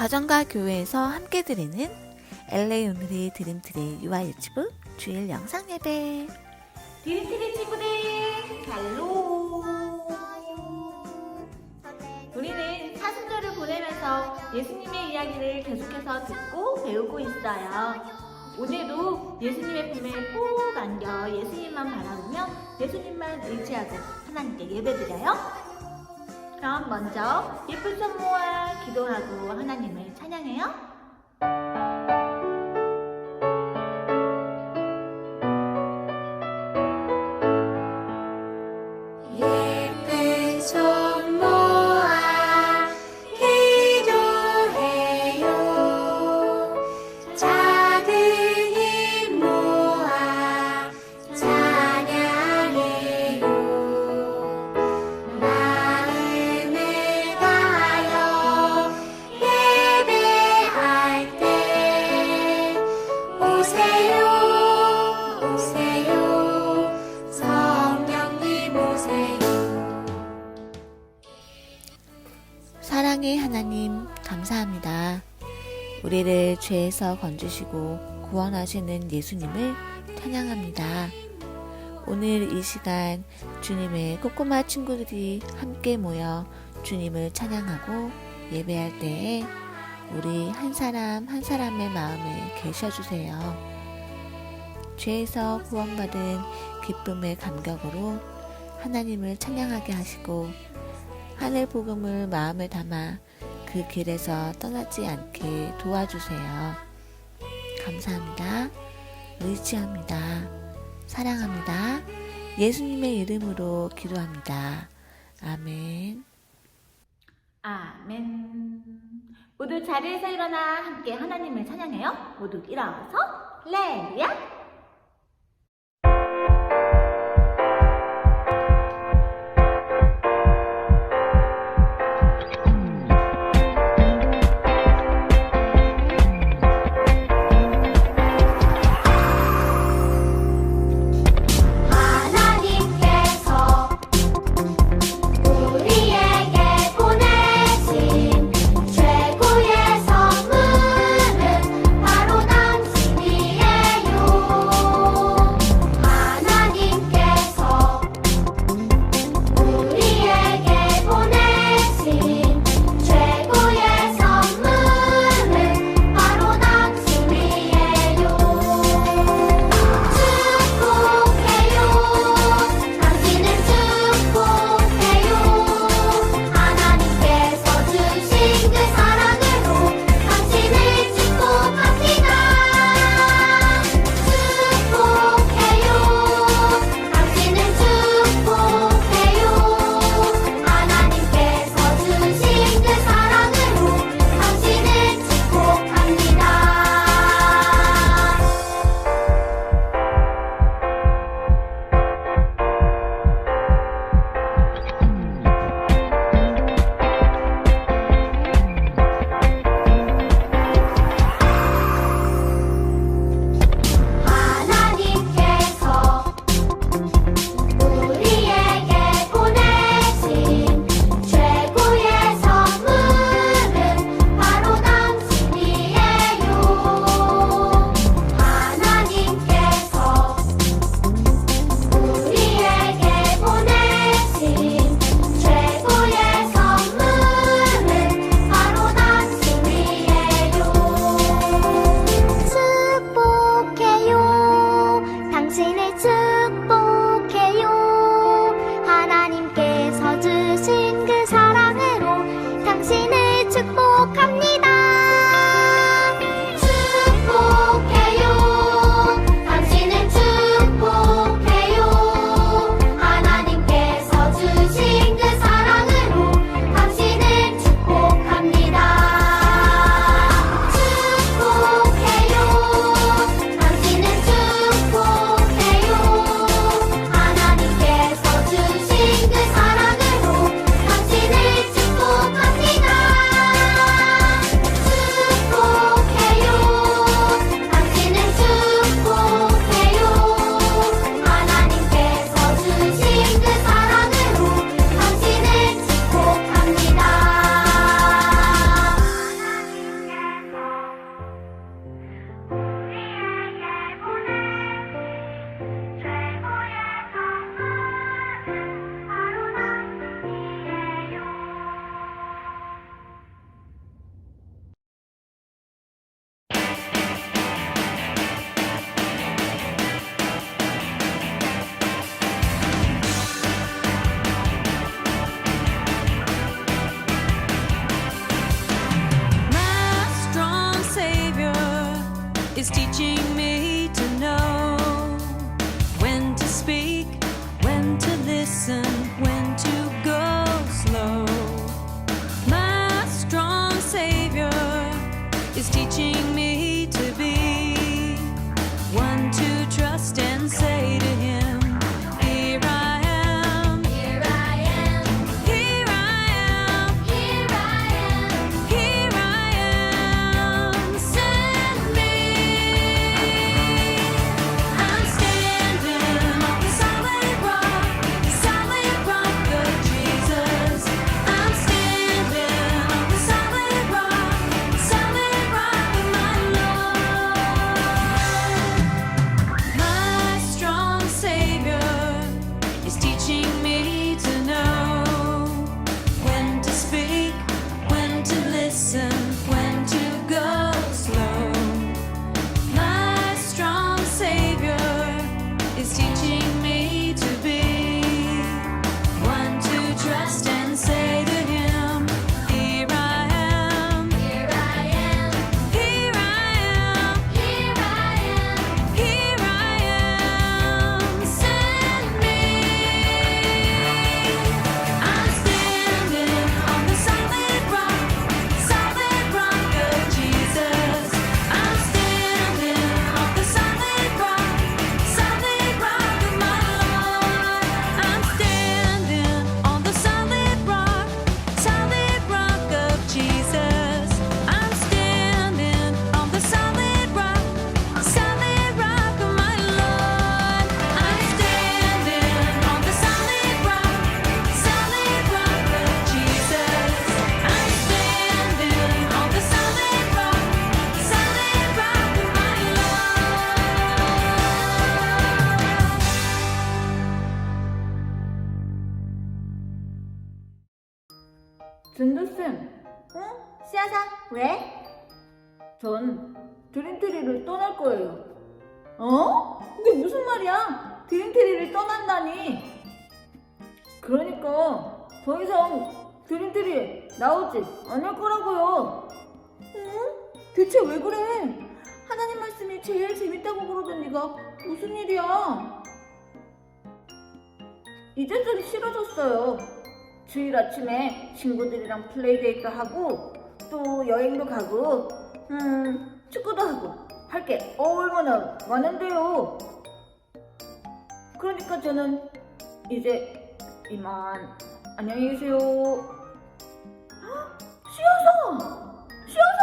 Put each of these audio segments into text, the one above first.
가정과 교회에서 함께 드리는 LA 오늘의 드림트리 유아 유튜브 주일 영상 예배. 디리티리 친구들 할로. 우리는 사순절을 보내면서 예수님의 이야기를 계속해서 듣고 배우고 있어요. 오늘도 예수님의 품에 꼭 안겨 예수님만 바라보며 예수님만 의지하고 하나님께 예배드려요 그럼 먼저 예쁜 손 모아 기도하고 하나님을 찬양해요 사랑의 하나님 감사합니다. 우리를 죄에서 건지시고 구원하시는 예수님을 찬양합니다. 오늘 이 시간 주님의 꼬꼬마 친구들이 함께 모여 주님을 찬양하고 예배할 때에 우리 한 사람 한 사람의 마음에 계셔 주세요. 죄에서 구원받은 기쁨의 감격으로 하나님을 찬양하게 하시고 하늘 복음을 마음에 담아 그 길에서 떠나지 않게 도와주세요. 감사합니다. 의지합니다. 사랑합니다. 예수님의 이름으로 기도합니다. 아멘. 아멘. 모두 자리에서 일어나 함께 하나님을 찬양해요. 모두 일어서 레야. 당 준두쌤, 어? 씨앗아, 왜? 전 드림트리를 떠날 거예요. 어? 그게 무슨 말이야? 드림트리를 떠난다니. 그러니까 더 이상 드림트리 나오지 않을 거라고요. 응? 대체 왜 그래? 하나님 말씀이 제일 재밌다고 그러던 네가 무슨 일이야? 이제 좀 싫어졌어요. 주일 아침에 친구들이랑 플레이데이트 하고 또 여행도 가고 음 축구도 하고 할 게 얼마나 많은데요. 그러니까 저는 이제 이만 안녕히 계세요. 헉, 씨앗아, 씨앗아,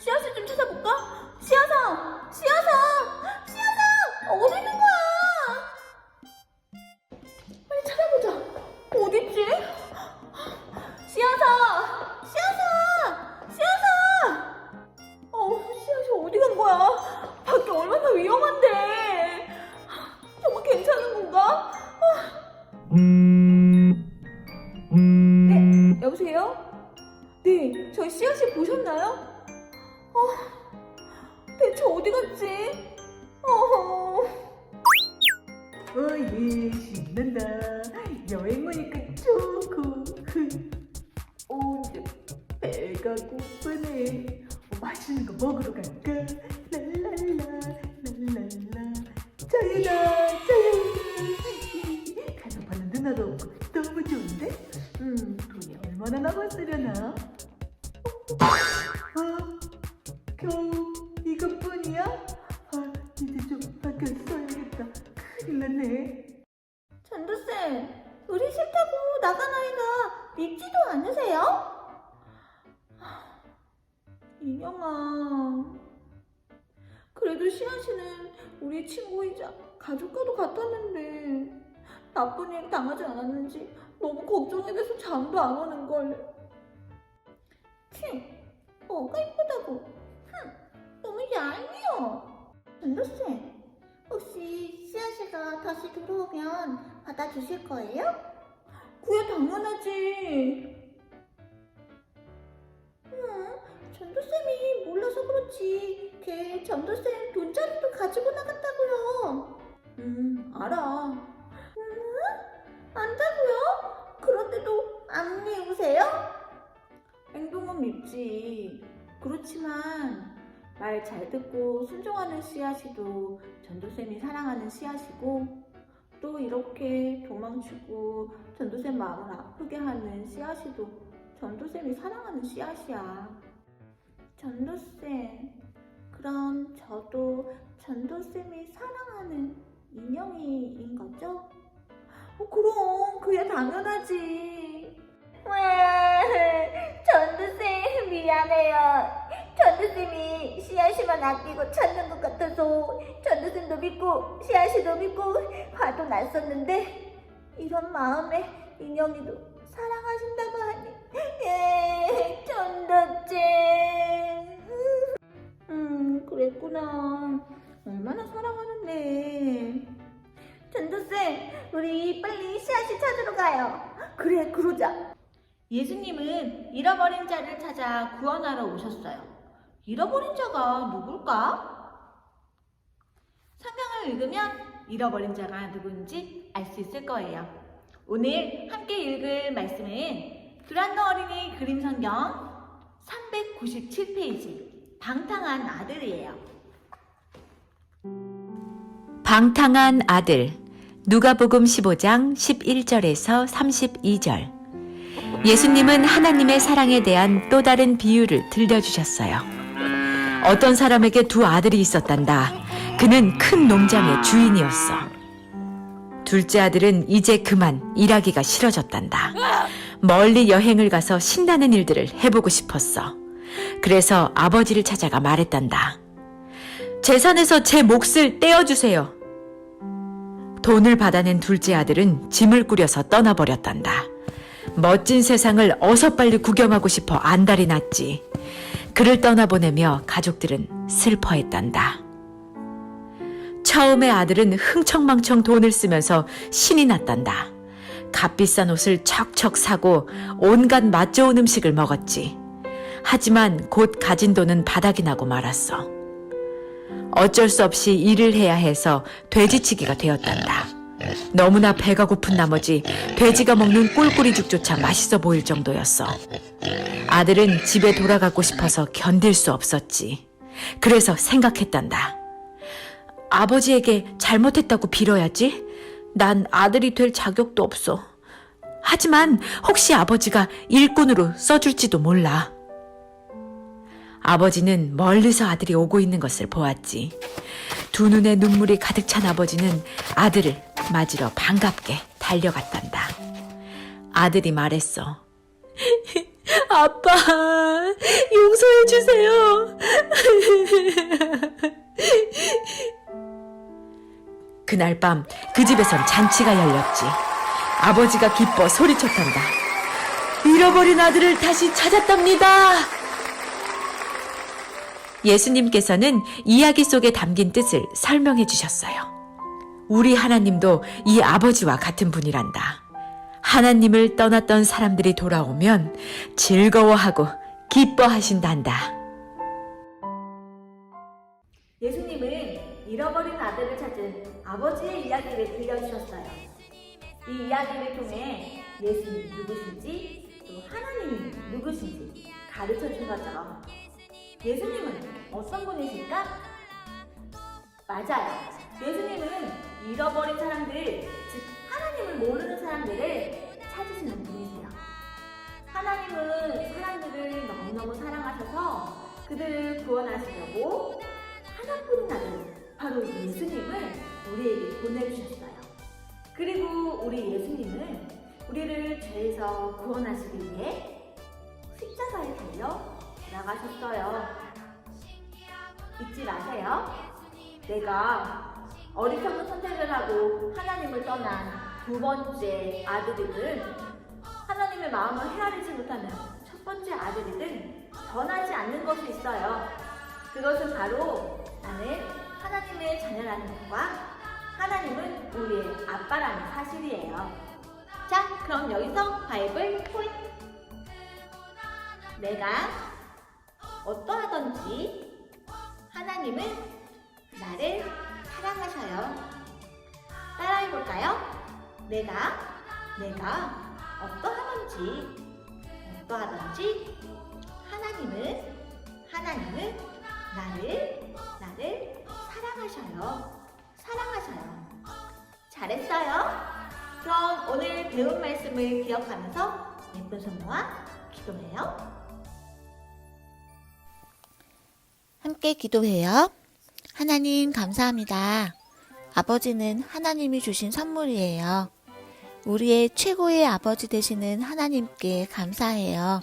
씨앗을 좀 찾아볼까? 씨앗아, 씨앗아, 씨앗아 어디 있는 거야? 네, 저희 씨앗이 보셨나요? 어, 대체 어디 갔지? 어. 어예 신난다. 여행 오니까 좋고. 오 이제 배가 고프네. 어, 맛있는 거 먹으러 갈까? 랄랄라 랄랄라. 자유다 자유 가서 보는 누나도 없고 너무 좋은데? 음 돈이 얼마나 남았으려나? 아 겨우 이것뿐이야? 아 이제 좀 아껴 써야겠다. 큰일 났네. 전도쌤 우리 싫다고 나간 아이가 밉지도 않으세요? 인형아. 그래도 시안 씨는 우리 친구이자 가족과도 같았는데 나쁜 일 당하지 않았는지 너무 걱정이 돼서 잠도 안 오는 걸 치 뭐가 이쁘다고 흠 너무 얄미워 전도쌤 혹시 씨가 다시 들어오면 받아주실 거예요? 그야 당연하지. 응, 전도쌤이 몰라서 그렇지. 걔 전도쌤 돈자리도 가지고 나갔다고요. 음, 알아. 음, 안다고요? 그런데도 안 미우세요? 행동은 밉지. 그렇지만 말 잘 듣고 순종하는 씨앗이도 전도쌤이 사랑하는 씨앗이고 또 이렇게 도망치고 전도쌤 마음을 아프게 하는 씨앗이도 전도쌤이 사랑하는 씨앗이야. 전도쌤, 그럼 저도 전도쌤이 사랑하는 인형이인 거죠? 어, 그럼 그야 당연하지. 왜? 전도쌤 미안해요. 전도쌤이 씨앗이만 아끼고 찾는 것 같아서 전도쌤도 믿고 씨앗이도 믿고 화도 났었는데 이런 마음에 인형이도 사랑하신다고 하니 예, 전도쌤. 음, 그랬구나. 얼마나 사랑하는데. 전도쌤, 우리 빨리 씨앗이 찾으러 가요. 그래, 그러자. 예수님은 잃어버린 자를 찾아 구원하러 오셨어요. 잃어버린 자가 누굴까? 성경을 읽으면 잃어버린 자가 누군지 알 수 있을 거예요. 오늘 함께 읽을 말씀은 두란노 어린이 그림 성경 397페이지 방탕한 아들이에요. 방탕한 아들 누가복음 15장 11절에서 32절 예수님은 하나님의 사랑에 대한 또 다른 비유를 들려주셨어요. 어떤 사람에게 두 아들이 있었단다. 그는 큰 농장의 주인이었어. 둘째 아들은 이제 그만 일하기가 싫어졌단다. 멀리 여행을 가서 신나는 일들을 해보고 싶었어. 그래서 아버지를 찾아가 말했단다. 재산에서 제 몫을 떼어주세요. 돈을 받아낸 둘째 아들은 짐을 꾸려서 떠나버렸단다. 멋진 세상을 어서 빨리 구경하고 싶어 안달이 났지. 그를 떠나보내며 가족들은 슬퍼했단다. 처음에 아들은 흥청망청 돈을 쓰면서 신이 났단다. 값비싼 옷을 척척 사고 온갖 맛 좋은 음식을 먹었지. 하지만 곧 가진 돈은 바닥이 나고 말았어. 어쩔 수 없이 일을 해야 해서 돼지치기가 되었단다. 너무나 배가 고픈 나머지 돼지가 먹는 꿀꿀이죽조차 맛있어 보일 정도였어. 아들은 집에 돌아가고 싶어서 견딜 수 없었지. 그래서 생각했단다. 아버지에게 잘못했다고 빌어야지. 난 아들이 될 자격도 없어. 하지만 혹시 아버지가 일꾼으로 써줄지도 몰라. 아버지는 멀리서 아들이 오고 있는 것을 보았지. 두 눈에 눈물이 가득 찬 아버지는 아들을 맞으러 반갑게 달려갔단다. 아들이 말했어. 아빠, 용서해 주세요. 그날 밤 그 집에선 잔치가 열렸지. 아버지가 기뻐 소리쳤단다. 잃어버린 아들을 다시 찾았답니다. 예수님께서는 이야기 속에 담긴 뜻을 설명해 주셨어요. 우리 하나님도 이 아버지와 같은 분이란다. 하나님을 떠났던 사람들이 돌아오면 즐거워하고 기뻐하신단다. 예수님은 잃어버린 아들을 찾은 아버지의 이야기를 들려주셨어요. 이 이야기를 통해 예수님이 누구신지 또 하나님이 누구신지 가르쳐 준 거죠. 예수님은 어떤 분이실까? 맞아요. 예수님은 잃어버린 사람들, 즉 하나님을 모르는 사람들을 찾으시는 분이세요. 하나님은 사람들을 너무너무 사랑하셔서 그들을 구원하시려고 하나뿐인 아들, 바로 예수님을 우리에게 보내주셨어요. 그리고 우리 예수님은 우리를 죄에서 구원하시기 위해 나가셨어요. 잊지 마세요. 내가 어리석은 선택을 하고 하나님을 떠난 두 번째 아들이든 하나님의 마음을 헤아리지 못하는 첫 번째 아들이든 변하지 않는 것이 있어요. 그것은 바로 나는 하나님의 자녀라는 것과 하나님은 우리의 아빠라는 사실이에요. 자, 그럼 여기서 바이블 포인트. 내가 어떠하던지 하나님은 나를 사랑하셔요. 따라해 볼까요? 내가 내가 어떠하던지 어떠하던지 하나님은 하나님은 나를, 나를 사랑하셔요. 사랑하셔요. 잘했어요. 그럼 오늘 배운 말씀을 기억하면서 예쁜 손 모아 기도해요. 함께 기도해요. 하나님 감사합니다. 아버지는 하나님이 주신 선물이에요. 우리의 최고의 아버지 되시는 하나님께 감사해요.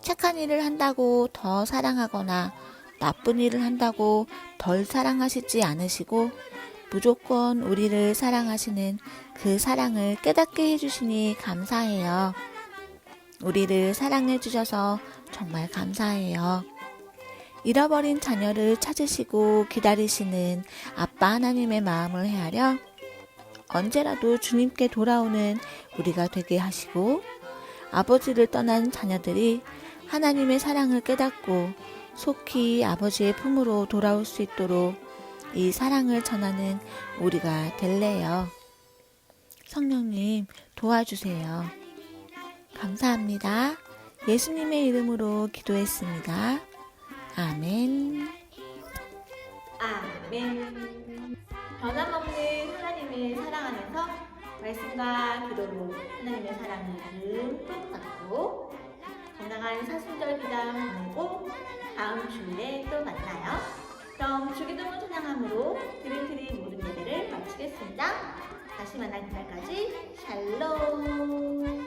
착한 일을 한다고 더 사랑하거나 나쁜 일을 한다고 덜 사랑하시지 않으시고 무조건 우리를 사랑하시는 그 사랑을 깨닫게 해주시니 감사해요. 우리를 사랑해 주셔서 정말 감사해요. 잃어버린 자녀를 찾으시고 기다리시는 아빠 하나님의 마음을 헤아려 언제라도 주님께 돌아오는 우리가 되게 하시고 아버지를 떠난 자녀들이 하나님의 사랑을 깨닫고 속히 아버지의 품으로 돌아올 수 있도록 이 사랑을 전하는 우리가 될래요. 성령님 도와주세요. 감사합니다. 예수님의 이름으로 기도했습니다. 아멘. 아멘. 변함없는 하나님의 사랑 안에서 말씀과 기도로 하나님의 사랑을 듬뿍 받고 건강한 사순절 기담 보내고 다음 주일에 또 만나요. 그럼 주기도문 찬양함으로 드림트리 모든 예배를 마치겠습니다. 다시 만날 그날까지 샬롬.